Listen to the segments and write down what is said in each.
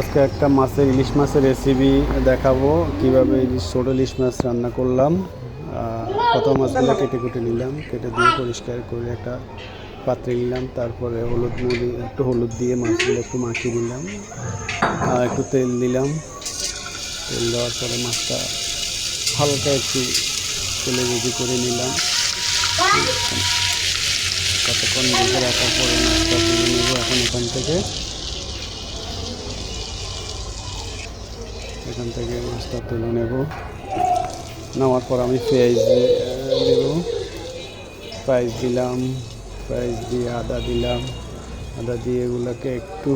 আজকে একটা মাছের ইলিশ মাছের রেসিপি দেখাবো। কীভাবে ইলিশ, ছোট ইলিশ মাছ রান্না করলাম। প্রথম মাছগুলো কেটে কুটে নিলাম, কেটে দিয়ে পরিষ্কার করে একটা পাত্রে নিলাম। তারপরে হলুদ মুড়ি একটু হলুদ দিয়ে মাছগুলো একটু মাখিয়ে দিলাম আর একটু তেল দিলাম। তেল দেওয়ার পরে মাছটা হালকা একটু তেলে রেডি করে নিলাম। কতক্ষণ রেখে রাখার পরে মাছটা তুলে নেব এখন এখান থেকে। এখান থেকে মাছটা তুলে নেব। নেওয়ার পর আমি পেঁয়াজ দেব। পেঁয়াজ দিলাম, পেঁয়াজ দিয়ে আদা দিলাম। আদা দিয়ে এগুলোকে একটু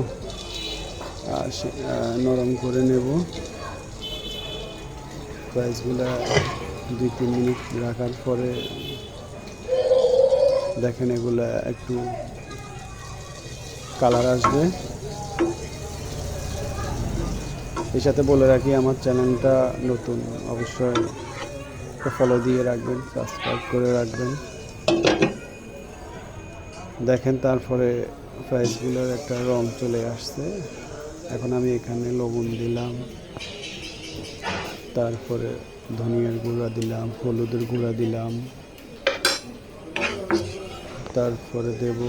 নরম করে নেব। পেঁয়াজগুলো দুই, তিন মিনিট রাখার পরে দেখেন এগুলো একটু কালার আসবে। এর সাথে বলে রাখি, আমার চ্যানেলটা নতুন, অবশ্যই ফলো দিয়ে রাখবেন সাবস্ক্রাইব করে রাখবেন। দেখেন তারপরে প্রাইসগুলোর একটা রং চলে আসছে। এখন আমি এখানে লবণ দিলাম, তারপরে ধনিয়ার গুঁড়া দিলাম, হলুদের গুঁড়া দিলাম। তারপরে দেব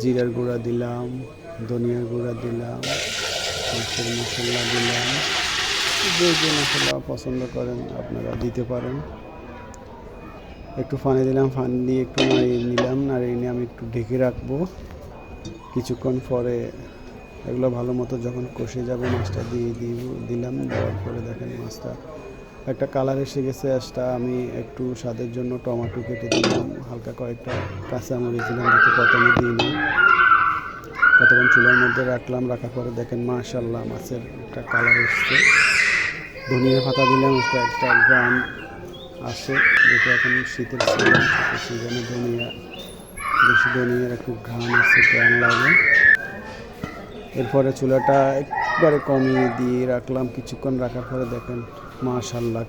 জিরার গুঁড়া দিলাম, ধনিয়ার গুঁড়া দিলাম। মাছের মশলা দিলাম। যে যে মশলা পছন্দ করেন আপনারা দিতে পারেন। একটু ফানি দিলাম ফানি দিয়ে একটু নাড়িয়ে নিলাম। নাড়িয়ে নিয়ে আমি একটু ঢেকে রাখব। কিছুক্ষণ পরে এগুলো ভালো মতো যখন কষে যাবে, মাছটা দিয়ে দিব, দিলাম। দেওয়ার পরে দেখেন মাছটা একটা কালার এসে গেছে। আজটা আমি একটু স্বাদের জন্য টমাটো কেটে দিলাম। হালকা কয়েকটা কাঁচামরিচ দিলাম, যাতে প্রথমে দিইনি কতক্ষণ চুলার মধ্যে রাখলাম, রাখার পরে দেখেন মাশাল্লাহ মাছের একটা কালার এসছে। ধনিয়া পাতা দিলাম, একটা একটা গ্রাম আসে যেটা এখন শীতের সিজন ধনিয়া, বেশি ধনিয়ার একটু ঘ্রাণ আসছে গ্রাম লাগে। এরপরে চুলাটা একবারে কমিয়ে দিয়ে রাখলাম, কিছুক্ষণ রাখার পরে দেখেন মাশাল্লাহ